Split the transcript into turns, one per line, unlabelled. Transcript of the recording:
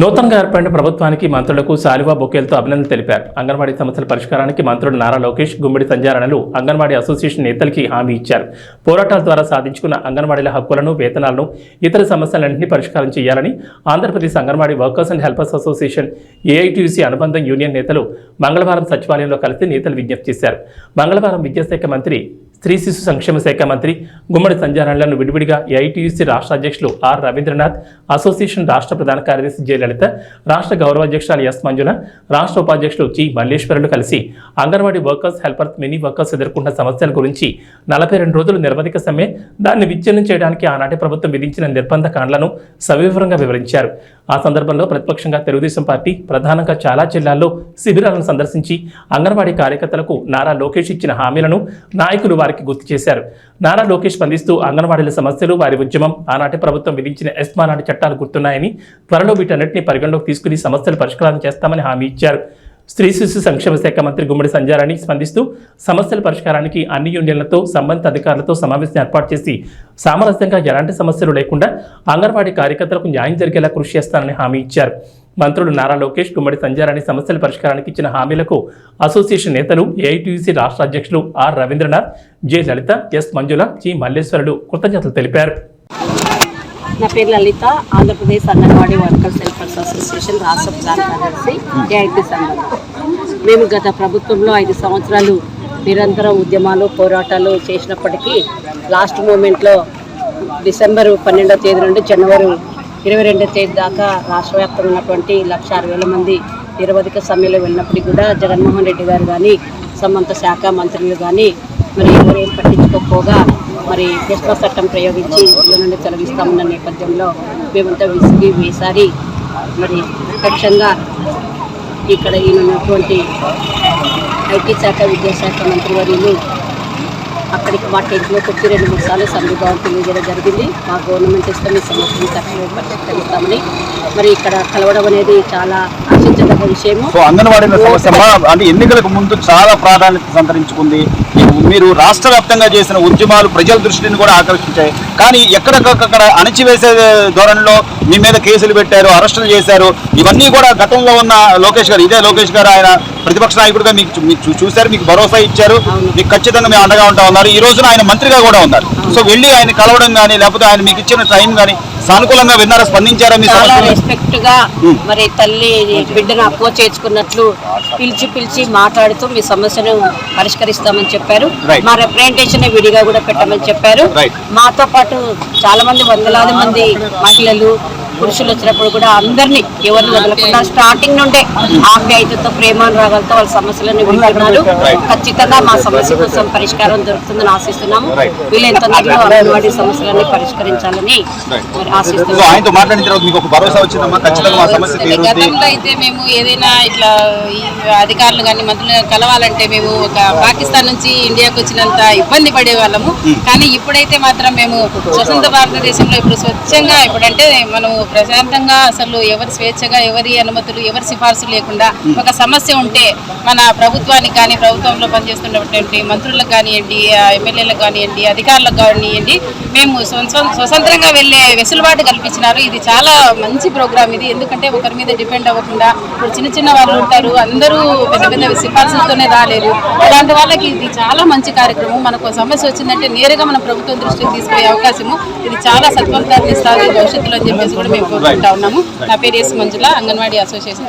నూతనంగా ఏర్పడిన ప్రభుత్వానికి మంత్రులకు శాలివా బొకేలతో అభినందనలు తెలిపారు. అంగన్వాడీ సమస్యల పరిష్కారానికి మంత్రులు నారా లోకేష్ గుమ్మిడి సంజారణలు అంగన్వాడీ అసోసియేషన్ నేతలకి హామీ ఇచ్చారు. పోరాటాల ద్వారా సాధించుకున్న అంగన్వాడీల హక్కులను వేతనాలను ఇతర సమస్యలన్నింటినీ పరిష్కారం చేయాలని Andhra Pradesh anganwadi workers and helpers association AITUC అనుబంధ యూనియన్ నేతలు మంగళవారం సచివాలయంలో కలిసి నేతలు విజ్ఞప్తి చేశారు. మంగళవారం విద్యాశాఖ మంత్రి స్త్రీ శిశు సంక్షేమ శాఖ మంత్రి గుమ్మడి సంజారణలను విడివిడిగా ఏఐటీయూసీ రాష్ట్ర అధ్యక్షులు ఆర్ రవీంద్రనాథ్ అసోసియేషన్ రాష్ట్ర ప్రధాన కార్యదర్శి జయలలిత రాష్ట్ర గౌరవాధ్యక్షులు ఎస్ మంజుల రాష్ట్ర ఉపాధ్యక్షులు జి మల్లేశ్వరులు కలిసి anganwadi workers helpers mini workers ఎదుర్కొన్న సమస్యల గురించి నలభై రెండు రోజులు నిరవధిక సమ్మె దాన్ని విచ్ఛిన్నం చేయడానికి ఆనాటి ప్రభుత్వం విధించిన నిర్బంధ కాండ్లను సవివరంగా వివరించారు. ఆ సందర్భంలో ప్రతిపక్షంగా తెలుగుదేశం పార్టీ ప్రధానంగా చాలా జిల్లాల్లో శిబిరాలను సందర్శించి అంగన్వాడీ కార్యకర్తలకు నారా లోకేష్ ఇచ్చిన హామీలను నాయకులు వారికి గుర్తు చేశారు. నారా లోకేష్ స్పందిస్తూ అంగన్వాడీల సమస్యలు వారి ఉద్యమం ఆనాటి ప్రభుత్వం విధించిన ఎస్మా నాటి చట్టాలు గుర్తున్నాయని త్వరలో వీటన్నిటిని పరిగణలోకి తీసుకుని సమస్యలు పరిష్కారం చేస్తామని హామీ ఇచ్చారు. స్త్రీ శిశు సంక్షేమ శాఖ మంత్రి గుమ్మడి సంజారాణి స్పందిస్తూ సమస్యల పరిష్కారానికి అన్ని యూనియన్లతో సంబంధిత అధికారులతో సమావేశం ఏర్పాటు చేసి సామరస్యంగా ఎలాంటి సమస్యలు లేకుండా అంగన్వాడీ కార్యకర్తలకు న్యాయం జరిగేలా కృషి చేస్తానని హామీ ఇచ్చారు. మంత్రులు నారా లోకేష్ గుమ్మడి సంజారాణి సమస్యల పరిష్కారానికి ఇచ్చిన హామీలకు అసోసియేషన్ నేతలు ఏఐటీయూసీ రాష్ట్ర అధ్యక్షులు ఆర్ రవీంద్రనాథ్ జె లలిత ఎస్ మంజుల జి మల్లేశ్వరుడు కృతజ్ఞతలు తెలిపారు.
నా పేరు Lalitha Andhra Pradesh anganwadi workers helpers association రాష్ట్ర ప్రధాన కార్యదర్శి ఏఐటీ సంఘం. మేము గత ప్రభుత్వంలో ఐదు సంవత్సరాలు నిరంతర ఉద్యమాలు పోరాటాలు చేసినప్పటికీ లాస్ట్ మూమెంట్లో డిసెంబర్ పన్నెండవ తేదీ నుండి జనవరి ఇరవై రెండవ తేదీ దాకా రాష్ట్ర వ్యాప్తంగా ఉన్నటువంటి లక్ష అరవై వేల మంది నిరవధిక సమ్మెలో వెళ్ళినప్పటికీ కూడా జగన్మోహన్ రెడ్డి గారు కానీ సంబంధ శాఖ మంత్రులు కానీ మరి ఎవరేం పట్టించుకోకపోగా మరి ఎస్మా చట్టం ప్రయోగించి ఇళ్ళ నుండి తొలగిస్తామన్న నేపథ్యంలో మేమంతా విసిగి వేసారి. మరి ప్రత్యక్షంగా ఇక్కడ ఈయనటువంటి ఐటీ శాఖ విద్యాశాఖ మంత్రివర్యులు అక్కడికి మా టెంట్లోకి వచ్చి రెండు మూడు సార్లు సంఘీభావం తెలియజేయడం జరిగింది. మా గవర్నమెంట్ ఇస్తే మీ సమస్యను తక్షణమే పరిష్కరిస్తామని మరి ఇక్కడ కలవడం అనేది చాలా ఆశించదగ్గ విషయము.
సో అంగన్వాడీల సమస్య అంటే ఎన్నికలకు ముందు చాలా ప్రాధాన్యత సంతరించుకుంది. మీరు రాష్ట్ర వ్యాప్తంగా చేసిన ఉద్యమాలు ప్రజల దృష్టిని కూడా ఆకర్షించాయి. కానీ ఎక్కడికక్కడ అణచివేసే ధోరణిలో మీ మీద కేసులు పెట్టారు అరెస్టులు చేశారు. ఇవన్నీ కూడా గతంలో ఉన్న లోకేష్ గారు ఇదే లోకేష్ గారు ఆయన ప్రతిపక్ష నాయకుడిగా మీకు మీకు చూశారు మీకు భరోసా ఇచ్చారు. మీకు ఖచ్చితంగా మేము అండగా ఉంటా ఉన్నారు. ఈ రోజున ఆయన మంత్రిగా కూడా ఉన్నారు. సో వెళ్ళి ఆయన కలవడం కానీ లేకపోతే ఆయన మీకు ఇచ్చిన ట్రైన్ కానీ సానుకూలంగా విన్నారా? స్పందించారా
చాలా రెస్పెక్ట్గా మరి తల్లి బిడ్డను అక్కువ చేర్చుకున్నట్లు పిలిచి పిలిచి మాట్లాడుతూ మీ సమస్యను పరిష్కరిస్తామని చెప్పారు. మా రిప్రజెంటేషన్ విడిగా కూడా పెట్టమని చెప్పారు. మాతో పాటు చాలా మంది వందలాది మంది మహిళలు పురుషులు వచ్చినప్పుడు కూడా అందరినీ ఎవరిని వదలకుండా స్టార్టింగ్ నుండే ఆప్యాయతతో ప్రేమానురాగాలతో వాళ్ళ సమస్యలను వింటున్నారు. ఖచ్చితంగా మా సమస్య కోసం పరిష్కారం దొరుకుతుందని ఆశిస్తున్నాము. వీళ్ళెంత తొందరగా అంగన్వాడీ సమస్యలన్నీ పరిష్కరించాలని
గతంలో అయితే మేము ఏదైనా ఇట్లా ఈ అధికారులు కానీ మంత్రులు కలవాలంటే మేము ఒక పాకిస్తాన్ నుంచి ఇండియాకి వచ్చినంత ఇబ్బంది పడేవాళ్ళము. కానీ ఇప్పుడైతే మాత్రం మేము స్వతంత్ర భారతదేశంలో ఇప్పుడు స్వచ్ఛంగా ఇప్పుడంటే మనం ప్రశాంతంగా అసలు ఎవరి స్వేచ్ఛగా ఎవరి అనుమతులు ఎవరి సిఫార్సు లేకుండా ఒక సమస్య ఉంటే మన ప్రభుత్వానికి కానీ ప్రభుత్వంలో పనిచేస్తున్నటువంటి మంత్రులకు కానివ్వండి ఎమ్మెల్యేలకు కానివ్వండి అధికారులకు కానివ్వండి మేము స్వతంత్రంగా వెళ్ళే వెసులుబాటు కల్పించినారు. ఇది చాలా మంచి ప్రోగ్రామ్ ఇది. ఎందుకంటే ఒకరి మీద డిపెండ్ అవ్వకుండా ఇప్పుడు చిన్న చిన్న వాళ్ళు ఉంటారు అందరూ పెద్ద పెద్ద సిఫార్సులతోనే రాలేరు. అలాంటి వాళ్ళకి ఇది చాలా మంచి కార్యక్రమం. మనకు సమస్య వచ్చిందంటే నేరుగా మన ప్రభుత్వం దృష్టికి తీసుకునే అవకాశము. ఇది చాలా సత్వంతాన్ని ఇస్తారు భవిష్యత్తులో అని చెప్పేసి కూడా మేము కోరుకుంటా ఉన్నాము. నా పేరు ఎస్ మంజుల అంగన్వాడీ అసోసియేషన్